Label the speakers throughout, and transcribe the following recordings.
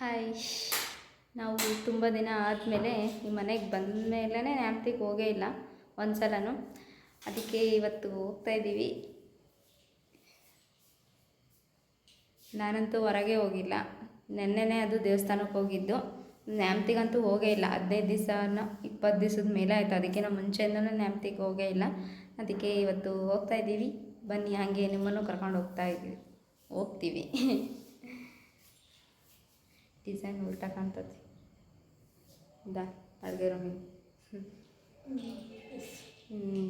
Speaker 1: Hi ನಾವು ತುಂಬ ದಿನ ಆದಮೇಲೆ ಈ ಮನೆಗೆ ಬಂದ ಮೇಲೇ ನ್ಯಾಮ್ತಿಗೆ ಹೋಗೇ ಇಲ್ಲ ಒಂದು ಸಲನೂ ಅದಕ್ಕೆ ಇವತ್ತು ಹೋಗ್ತಾ ಇದ್ದೀವಿ. ನಾನಂತೂ ಹೊರಗೆ ಹೋಗಿಲ್ಲ. ನೆನ್ನೆನೇ ಅದು ದೇವಸ್ಥಾನಕ್ಕೆ ಹೋಗಿದ್ದು. ನ್ಯಾಮ್ತಿಗಂತೂ ಹೋಗೇ ಇಲ್ಲ. ಹದಿನೈದು ದಿವಸನೋ ಇಪ್ಪತ್ತು ದಿವಸದ ಮೇಲೆ ಆಯಿತು. ಅದಕ್ಕಿಂತ ಮುಂಚೆಯಿಂದನೂ ನ್ಯಾಮ್ತಿಗೆ ಹೋಗೇ ಇಲ್ಲ. ಅದಕ್ಕೆ ಇವತ್ತು ಹೋಗ್ತಾ ಇದ್ದೀವಿ. ಬನ್ನಿ, ಹಾಗೆ ನಿಮ್ಮನ್ನು ಕರ್ಕೊಂಡು ಹೋಗ್ತಾ ಇದ್ದೀವಿ. ಹೋಗ್ತೀವಿ. ಡಿಸೈನ್ ಉಲ್ಟಾ ಕಾಣ್ತದೆ ದಾ, ಅಡುಗೆ ರೂಮಿಗೆ ಹ್ಞೂ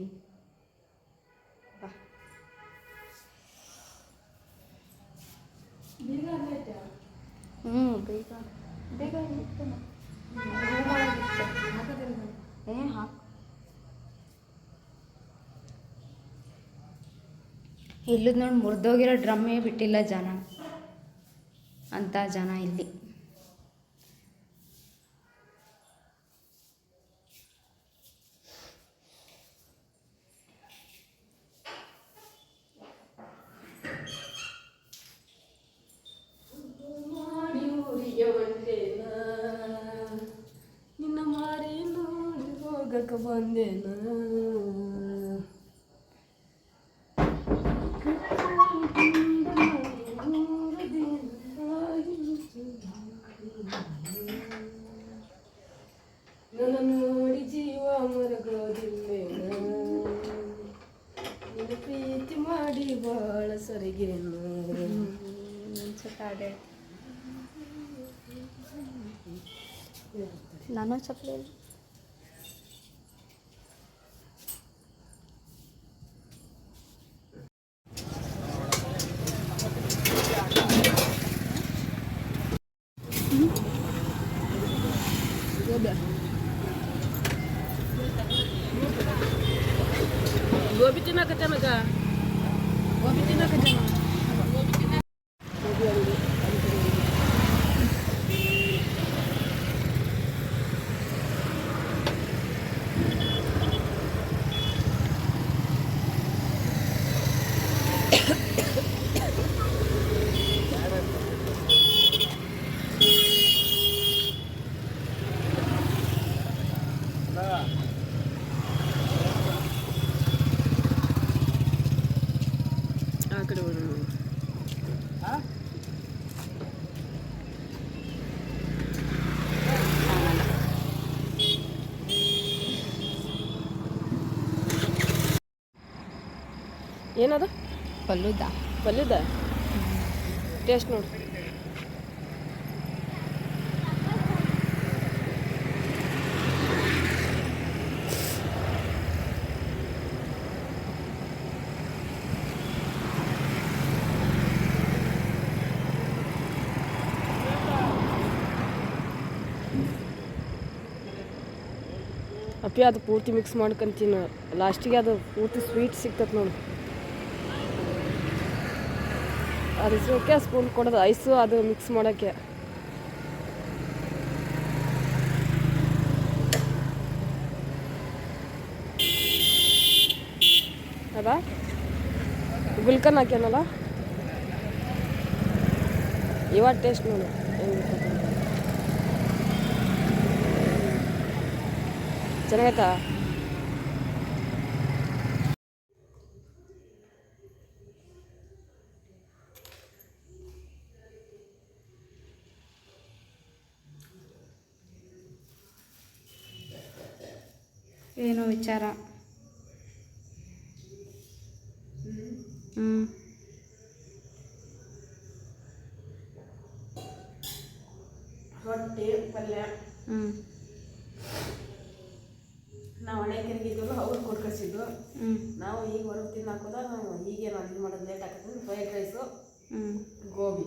Speaker 1: ಬಾ. ಹ್ಞೂ ಬೇಗ. ಬೇಗ ಏ ಇಲ್ಲದ ನೋಡಿ ಮುರಿದೋಗಿರೋ ಡ್ರಮ್ಮೇ ಬಿಟ್ಟಿಲ್ಲ ಜನ. ಅಂಥ ಜನ ಇಲ್ಲಿ.
Speaker 2: ಹೋಗಕ್ಕೆ ಬಂದೇನ ನನ್ನ ನೋಡಿ ಜೀವ ಮರಗೋದಿಲ್ಲೇನ ನಿನ್ನ ಪ್ರೀತಿ ಮಾಡಿ ಬಾಳ ಸರಿಗೇನ
Speaker 1: ಕಾಡೆ ನಾನು ಚಪ್ಪಲಿ
Speaker 2: ಏನದ?
Speaker 1: ಪಲ್ಲುದ.
Speaker 2: ಪಲ್ಲುದ? ಟೇಸ್ಟ್ ನೋಡು. ಅಪ್ಪಿ ಅದು ಪೂರ್ತಿ ಮಿಕ್ಸ್ ಮಾಡ್ಕೊಂತೀನಿ. ಲಾಸ್ಟಿಗೆ ಅದು ಪೂರ್ತಿ ಸ್ವೀಟ್ ಸಿಗ್ತದೆ ನೋಡು. ಅದು ಸೋಕೆ ಸ್ಪೂನ್ ಕೊಡೋದು ಐಸು, ಅದು ಮಿಕ್ಸ್ ಮಾಡೋಕ್ಕೆ. ಅದಾ ಗುಲ್ಕನ್ ಹಾಕ್ಯಾನಲ್ಲ? ಇವಾಗ ಟೇಸ್ಟ್ ನೋಡು ಚೆನ್ನಾಗೈತಾ?
Speaker 1: ಏನೋ ವಿಚಾರ. ಹ್ಞೂ
Speaker 2: ರೊಟ್ಟಿ ಪಲ್ಯ.
Speaker 1: ಹ್ಞೂ
Speaker 2: ನಾವು ಹಣೆ ಕರಿಗಿದ್ವಲ್ಲ ಅವ್ರು ಕೊಟ್ಟು ಕಳಿಸಿದ್ದು
Speaker 1: ಹ್ಞೂ
Speaker 2: ನಾವು ಈಗ ಹೊರಗೆ ತಿನ್ನಾಕೋದ ನಾವು ಈಗೇನು ಇದು ಮಾಡೋದು ಲೇಟ್ ಆಗ್ತದೆ ಫ್ರೈಡ್ ರೈಸು
Speaker 1: ಹ್ಞೂ
Speaker 2: ಗೋಬಿ.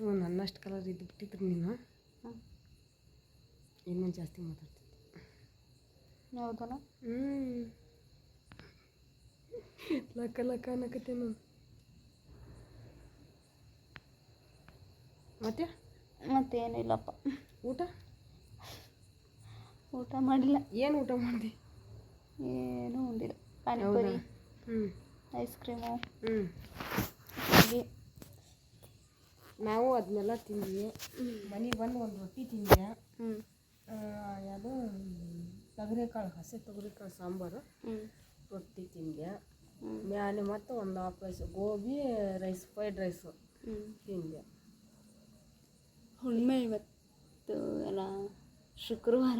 Speaker 2: ಥೂ ನನ್ನಷ್ಟು ಕಲರ್ ಇದ್ದು ಬಿಟ್ಟಿದ್ರು ನೀನು. ಇನ್ನೂ ಜಾಸ್ತಿ ಮಾತಾಡ್ತಿದ್ದೆ.
Speaker 1: ಹೌದಲ್ಲ?
Speaker 2: ಹ್ಞೂ ಲಕ್ಕ ಲಕ್ಕ ಅನ್ನಕತ್ತೆ ನಾನು. ಮತ್ತೆ?
Speaker 1: ಮತ್ತೇನಿಲ್ಲಪ್ಪ.
Speaker 2: ಊಟ?
Speaker 1: ಊಟ ಮಾಡಿಲ್ಲ.
Speaker 2: ಏನು ಊಟ ಮಾಡಿದೆ?
Speaker 1: ಏನೂ ಉಂಡಿಲ್ಲ. ಪಾನಿಪುರಿ
Speaker 2: ಹ್ಞೂ
Speaker 1: ಐಸ್ ಕ್ರೀಮು
Speaker 2: ಹ್ಞೂ
Speaker 1: ಹಾಗೆ
Speaker 2: ನಾವು ಅದನ್ನೆಲ್ಲ ತಿಂದ್ವಿ. ಮನೆಗೆ ಬಂದು ಒಂದು ರೊಟ್ಟಿ ತಿಂದೆ
Speaker 1: ಹ್ಞೂ
Speaker 2: ಆ, ಯಾವುದು ತೊಗರಿಕಾಳು ಹಸಿ ತೊಗರಿಕಾಳು ಸಾಂಬಾರು ರೊಟ್ಟಿ ತಿಂದೆ ಮ್ಯಾಲೆ ಮತ್ತು ಒಂದು half rice gobi rice fried
Speaker 1: rice
Speaker 2: ತಿಂದೆ
Speaker 1: ಹುಣ್ಣಿಮೆ ಇವತ್ತು ಎಲ್ಲ ಶುಕ್ರವಾರ.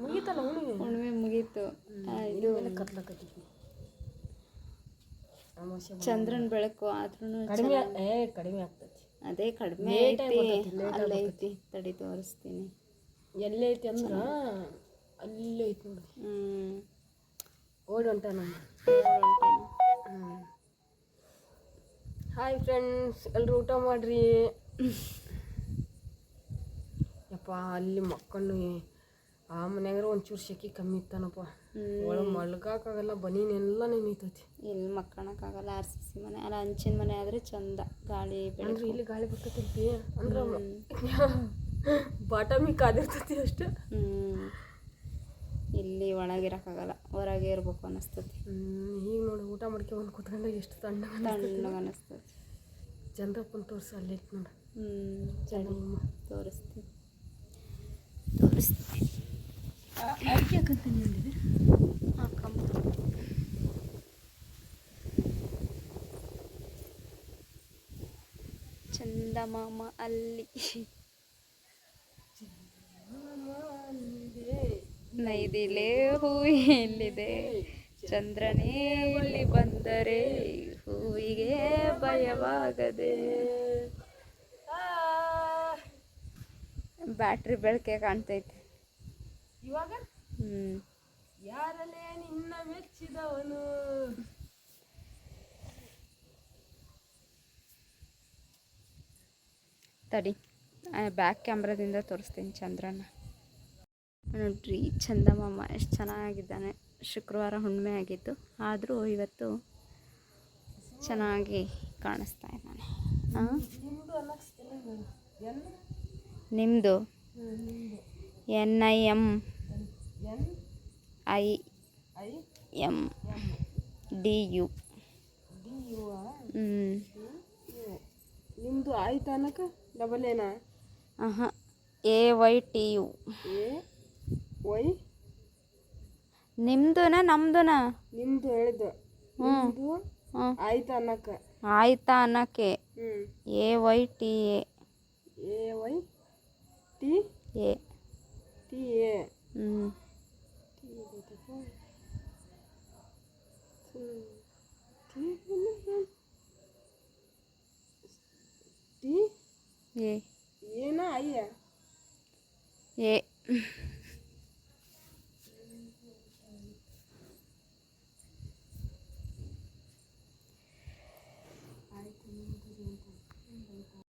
Speaker 2: ಮುಗೀತಲ್ಲ ಹುಣ್ಣಿಮೆ?
Speaker 1: ಹುಣ್ಣಿಮೆ ಮುಗೀತು. ಇದು
Speaker 2: ಕತ್ಲಕತ್ತಿದ್ವಿ.
Speaker 1: ಚಂದ್ರನ ಬೆಳಕು ಆದ್ರೂ
Speaker 2: ಕಡಿಮೆ ಏ ಕಡಿಮೆ ಆಗ್ತೈತಿ
Speaker 1: ಅದೇ ಕಡಿಮೆ ಐತಿ ಅಲ್ಲೈತಿ ತಡಿ ತೋರಿಸ್ತೀನಿ.
Speaker 2: ಎಲ್ಲೈತಿ ಅಂದ್ರ ಅಲ್ಲೇ ಐತಿ ನೋಡಿ. ಓಡಿ ಹೊಂಟ ನಾನು ಹಾಯ್ ಫ್ರೆಂಡ್ಸ್ ಎಲ್ಲರೂ ಊಟ ಮಾಡ್ರಿ? ಯಪ್ಪ ಅಲ್ಲಿ ಮಕ್ಕಳು ಆ ಮನ್ಯಾಗಾರ ಒಂಚೂರು ಶೆಕೆ ಕಮ್ಮಿ ಇತ್ತಾನಪ್ಪ. ಒಳಗೆ ಮಲ್ಗಾಕಾಗಲ್ಲ ಬನೀನೆಲ್ಲ ನೆನೀತೈತಿ.
Speaker 1: ಇಲ್ಲಿ ಮಕ್ಕಳಕ್ಕಾಗಲ್ಲ ಆರ್ ಸಿ ಸಿ ಮನೆ ಅಲ್ಲ ಹಂಚಿನ ಮನೆ ಆದರೆ ಚಂದ ಗಾಳಿ
Speaker 2: ಅಂದ್ರೆ ಇಲ್ಲಿ ಗಾಳಿ ಬರ್ತೈತಿ ಅಂದ್ರೆ ಬಾಟಮಿ ಕಾದಿರ್ತೈತಿ ಅಷ್ಟೇ.
Speaker 1: ಹ್ಞೂ ಇಲ್ಲಿ ಒಳಗಿರೋಕ್ಕಾಗಲ್ಲ ಹೊರಗೆ ಇರ್ಬೇಕು ಅನ್ನಿಸ್ತತಿ
Speaker 2: ಈಗ ನೋಡಿ ಊಟ ಮಾಡ್ಕೊಂಡು ಕುತ್ಕೊಂಡಾಗ ಎಷ್ಟು ತಣ್ಣ
Speaker 1: ತಣ್ಣಗೆ ಅನ್ನಿಸ್ತತಿ
Speaker 2: ಚಂದ್ರಪ್ಪನ ತೋರಿಸು ಅಲ್ಲಿ ನೋಡು.
Speaker 1: ಹ್ಞೂ
Speaker 2: ಚಳಿ.
Speaker 1: ತೋರಿಸ್ತೀನಿ. ತೋರಿಸ್ತೀನಿ. ಚಂದಮಾಮ ಅಲ್ಲಿ. ನೈದಿಲೆ ಹೂವಿಲ್ಲಿದೆ ಚಂದ್ರನೇ ಇಲ್ಲಿ ಬಂದರೆ ಹೂವಿಗೆ ಭಯವಾಗದೆ. ಬ್ಯಾಟ್ರಿ ಬೆಳಕೆ ಕಾಣ್ತೈತೆ.
Speaker 2: ಇವಾಗ?
Speaker 1: ಹ್ಮ್.
Speaker 2: ಯಾರಲ್ಲೇ ನಿನ್ನ ಮೆಚ್ಚಿದವನು?
Speaker 1: ತಡಿ. ಬ್ಯಾಕ್ ಕ್ಯಾಮ್ರಾದಿಂದ ತೋರಿಸ್ತೀನಿ ಚಂದ್ರನ. ನೋಡ್ರಿ ಚಂದಮಾಮ ಎಷ್ಟು ಚೆನ್ನಾಗಿದ್ದಾನೆ. ಶುಕ್ರವಾರ ಹುಣ್ಣಿಮೆ ಆಗಿತ್ತು. ಆದರೂ ಇವತ್ತು ಚೆನ್ನಾಗಿ ಕಾಣಿಸ್ತಾ ಇದ್ದಾನೆ. ನಿಮ್ಮದು
Speaker 2: N
Speaker 1: I
Speaker 2: M.
Speaker 1: I
Speaker 2: M.
Speaker 1: D U.
Speaker 2: D U
Speaker 1: ಹ್ಞೂ
Speaker 2: ನಿಮ್ಮದು ಆಯ್ತು ಡಬಲ್ ಏನಾ
Speaker 1: ಹಾಂ A Y T U
Speaker 2: A Y
Speaker 1: ನಿಮ್ಮದುನ ನಮ್ಮದುನ
Speaker 2: ನಿಮ್ದು ಹೇಳಿದ್ದು ನಿಮ್ದು?
Speaker 1: ಹ್ಞೂ
Speaker 2: ಆಯ್ತು ಅನ್ನಕ
Speaker 1: ಆಯ್ತಾ ಅನ್ನಕ್ಕೆ.
Speaker 2: ಹ್ಞೂ
Speaker 1: A Y T A
Speaker 2: A Y T
Speaker 1: A
Speaker 2: T A
Speaker 1: ಹ್ಞೂ
Speaker 2: ಟಿ ಗೊತ್ತಪ್ಪ ಟಿ ಟಿ
Speaker 1: ಎ
Speaker 2: ಏನ ಅಯ್ಯ
Speaker 1: ಎ